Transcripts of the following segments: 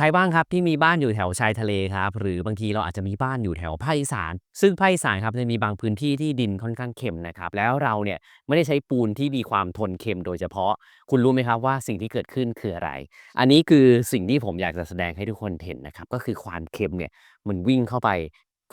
ใครบ้างครับที่มีบ้านอยู่แถวชายทะเลครับหรือบางทีเราอาจจะมีบ้านอยู่แถวภาคอีสาน ซึ่งภาคอีสานครับจะมีบางพื้นที่ที่ดินค่อนข้างเค็มนะครับแล้วเราเนี่ยไม่ได้ใช้ปูนที่มีความทนเค็มโดยเฉพาะ คุณรู้ไหมครับว่าสิ่งที่เกิดขึ้นคืออะไร อันนี้คือสิ่งที่ผมอยากจะแสดงให้ทุกคนเห็นนะครับก็คือความเค็มเนี่ยมันวิ่งเข้าไป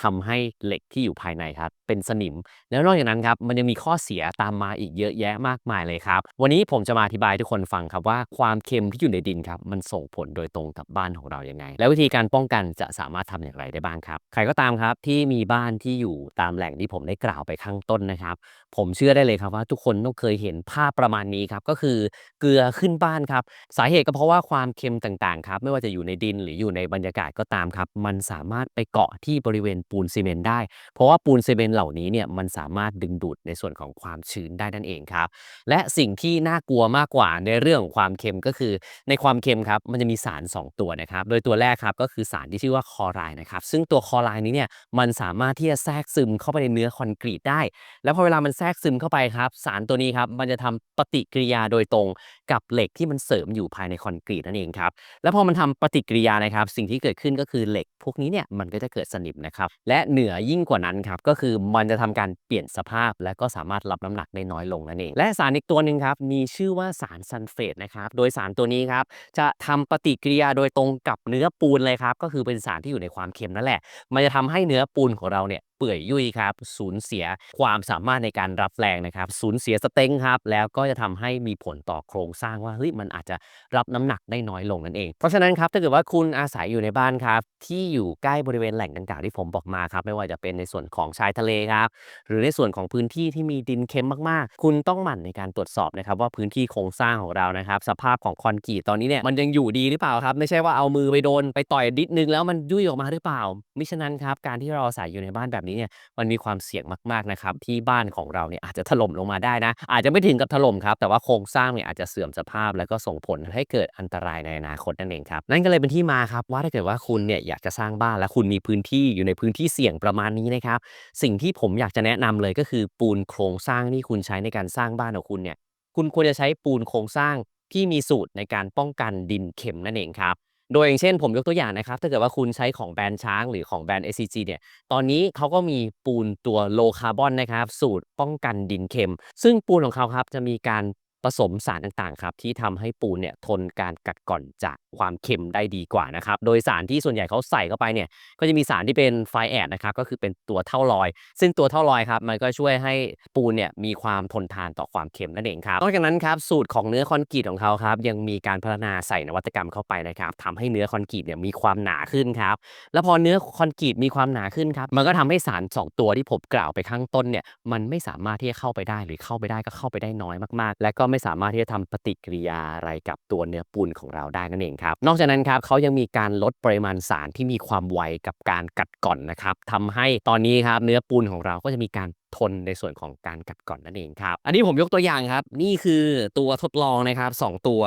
ทำให้เหล็กที่อยู่ภายในครับ เป็นสนิม แล้วนอกจากนั้นครับมันยังมีข้อเสียตามมาอีกเยอะแยะมากมายเลยครับ วันนี้ผมจะมาอธิบายทุกคนฟังครับว่าความเค็มที่อยู่ในดินครับมันส่งผลโดยตรงกับบ้านของเราอยังไง และวิธีการป้องกันจะสามารถทำอย่างไรได้บ้างครับ ใครก็ตามครับที่มีบ้านที่อยู่ตามแหล่งที่ผมได้กล่าวไปข้างต้นนะครับ ผมเชื่อได้เลยครับว่าทุกคนต้องเคยเห็นภาพประมาณนี้ครับก็คือเกลือขึ้นบ้านครับ สาเหตุก็เพราะว่าความเค็มต่างๆครับไม่ว่าจะอยู่ในดินหรืออยู่ในบรรยากาศก็ตามครับ มันสามารถไปเกาะที่บริเวณปูนซีเมนต์ได้ เพราะว่าปูนซีเมนต์เหล่านี้เนี่ยมันสามารถดึงดูดในส่วนของความชื้นได้นั่นเองครับ และสิ่งที่น่ากลัวมากกว่าในเรื่องของความเค็มก็คือ ในความเค็มครับมันจะมีสาร 2 ตัวนะครับ โดยตัวแรกครับก็คือสารที่ชื่อว่าคอไรด์นะครับ ซึ่งตัวคอไรด์นี้เนี่ยมันสามารถที่จะแทรกซึมเข้าไปในเนื้อคอนกรีตได้ แล้วพอเวลามันแทรกซึมเข้าไปครับ สารตัวนี้ครับมันจะทำปฏิกิริยาโดยตรงกับเหล็กที่มันเสริมอยู่ภายในคอนกรีตนั่นเองครับ แล้วพอมันทำปฏิกิริยานะครับ สิ่งที่เกิดขึ้นก็คือเหล็ก พวกนี้เนี่ยมันก็จะเกิดสนิมนะครับ และเหนือยิ่งกว่านั้นครับ ก็คือมันจะทำการเปลี่ยนสภาพ และก็สามารถรับน้ำหนักได้น้อยลงนั่นเอง และสารอีกตัวหนึ่งครับมีชื่อว่าสารซัลเฟตนะครับ โดยสารตัวนี้ครับจะทำปฏิกิริยาโดยตรงกับเนื้อปูนเลยครับ ก็คือเป็นสารที่อยู่ในความเค็มนั่นแหละ มันจะทำให้เนื้อปูนของเราเนี่ยเปื่อยยุ่ยครับสูญเสียความสามารถในการรับแรงนะครับสูญเสียสเต็งครับแล้วก็จะทำให้มีผลต่อโครงสร้างว่าเฮ้ยมันอาจจะรับน้ำหนักได้น้อยลงนั่นเอง เพราะฉะนั้นครับถ้าเกิดว่าคุณอาศัยอยู่ในบ้านครับที่อยู่ใกล้บริเวณแหล่งดังกล่าวที่ผมบอกมาครับไม่ว่าจะเป็นในส่วนของชายทะเลครับหรือในส่วนของพื้นที่ที่มีดินเค็มมากๆ คุณต้องหมั่นในการตรวจสอบนะครับว่าพื้นที่โครงสร้างของเรานะครับสภาพของคอนกรีตตอนนี้เนี่ยมันยังอยู่ดีหรือเปล่าครับ ไม่ใช่ว่าเอามือไปโดนไปต่อยนิดนึงแล้วมันยุ่ยออกมาหรือเปล่ามิฉะนั้นครับการที่เราอาศัยอยู่ในบ้านแบบนี้เนี่ยมันมีความเสี่ยงมากๆนะครับที่บ้านของเราเนี่ยอาจจะถล่มลงมาได้นะ อาจจะไม่ถึงกับถล่มครับแต่ว่าโครงสร้างเนี่ยอาจจะเสื่อมสภาพ แล้วก็ส่งผลให้เกิดอันตรายในอนาคตนั่นเองครับนั่นก็เลยเป็นที่มาครับว่าถ้าเกิดว่าคุณเนี่ยอยากจะสร้างบ้านและคุณมีพื้นที่อยู่ในพื้นที่เสี่ยงประมาณนี้นะครับสิ่งที่ผมอยากจะแนะนำเลยก็คือปูนโครงสร้างที่คุณใช้ในการสร้างบ้านของคุณเนี่ยคุณควรจะใช้ปูนโครงสร้างที่มีสูตรในการป้องกันดินเค็มนั่นเองครับโดยอย่างเช่นผมยกตัวอย่างนะครับ ถ้าเกิดว่าคุณใช้ของแบรนด์ช้างหรือของแบรนด์ SCG เนี่ย ตอนนี้เขาก็มีปูนตัวโลคาร์บอนนะครับ สูตรป้องกันดินเค็ม ซึ่งปูนของเขาครับจะมีการ ผสมสารต่างๆครับที่ทำให้ปูนเนี่ยทนการกัดกร่อนจากความเค็มได้ดีกว่านะครับโดยสารที่ส่วนใหญ่เขาใส่เข้าไปเนี่ยก็จะมีสารที่เป็นไฟแอดนะครับก็คือเป็นตัวเท่าลอย ซึ่งตัวเท่าลอยครับมันก็ช่วยให้ปูนเนี่ยมีความทนทานต่อความเค็มนั่นเองครับนอกจากนั้นครับสูตรของเนื้อคอนกรีตของเขาครับยังมีการพัฒนาใส่นวัตกรรมเข้าไปนะครับทำให้เนื้อคอนกรีตเนี่ยมีความหนาขึ้นครับแล้วพอเนื้อคอนกรีตมีความหนาขึ้นครับมันก็ทำให้สาร 2 ตัวที่ผมกล่าวไปข้างต้นเนี่ยมันไม่สามารถที่จะเข้าไปได้หรือเข้าไปได้ก็เข้าไปได้น้อยมากๆ และก็ไไม่สามารถที่จะทำปฏิกิริยาอะไรกับตัวเนื้อปูนของเราได้นั่นเองครับ นอกจากนั้นครับเขายังมีการลดปริมาณสารที่มีความไวกับการกัดก่อนนะครับทำให้ตอนนี้ครับเนื้อปูนของเราก็จะมีการทนในส่วนของการกัดก่อนนั่นเองครับ อันนี้ผมยกตัวอย่างครับ นี่คือตัวทดลองนะครับสองตัว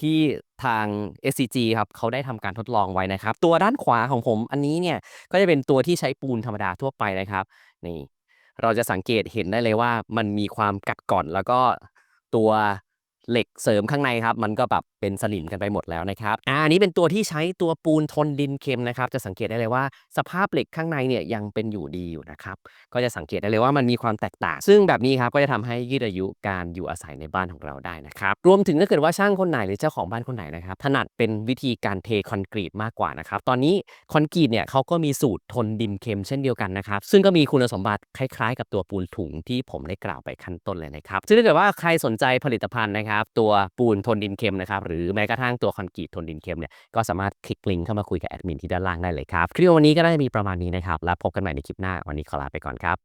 ที่ทาง SCG ครับเขาได้ทำการทดลองไว้นะครับ ตัวด้านขวาของผมอันนี้เนี่ยก็จะเป็นตัวที่ใช้ปูนธรรมดาทั่วไปนะครับนี่เราจะสังเกตเห็นได้เลยว่ามันมีความกัดก่อนแล้วก็ ตัว เหล็กเสริมข้างในครับ มันก็แบบเป็นสนิมกันไปหมดแล้วนะครับอ่าอันนี้เป็นตัวที่ใช้ตัวปูนทนดินเค็มนะครับ จะสังเกตได้เลยว่าสภาพเหล็กข้างในเนี่ยยังเป็นอยู่ดีอยู่นะครับ ก็จะสังเกตได้เลยว่ามันมีความแตกต่าง ซึ่งแบบนี้ครับก็จะทำให้ยืดอายุการอยู่อาศัยในบ้านของเราได้นะครับ รวมถึงถ้าเกิดว่าช่างคนไหนหรือเจ้าของบ้านคนไหนนะครับ ถนัดเป็นวิธีการเทคอนกรีตมากกว่านะครับ ตอนนี้คอนกรีตเนี่ยเขาก็มีสูตรทนดินเค็มเช่นเดียวกันนะครับ ซึ่งก็มีคุณสมบัติคล้ายๆ กับตัวปูนถุงที่ผมได้กล่าวไปขั้นต้นเลยนะครับ ซึ่งถ้าเกิดว่าใครสนใจผลิตภัณฑ์นะครับตัวปูนทนดินเค็มนะครับหรือแม้กระทั่งตัวคอนกรีตทนดินเค็มเนี่ยก็สามารถคลิกลิงก์เข้ามาคุยกับแอดมินที่ด้านล่างได้เลยครับคลิปวันนี้ก็ได้จะมีประมาณนี้นะครับแล้วพบกันใหม่ในคลิปหน้าวันนี้ขอลาไปก่อนครับ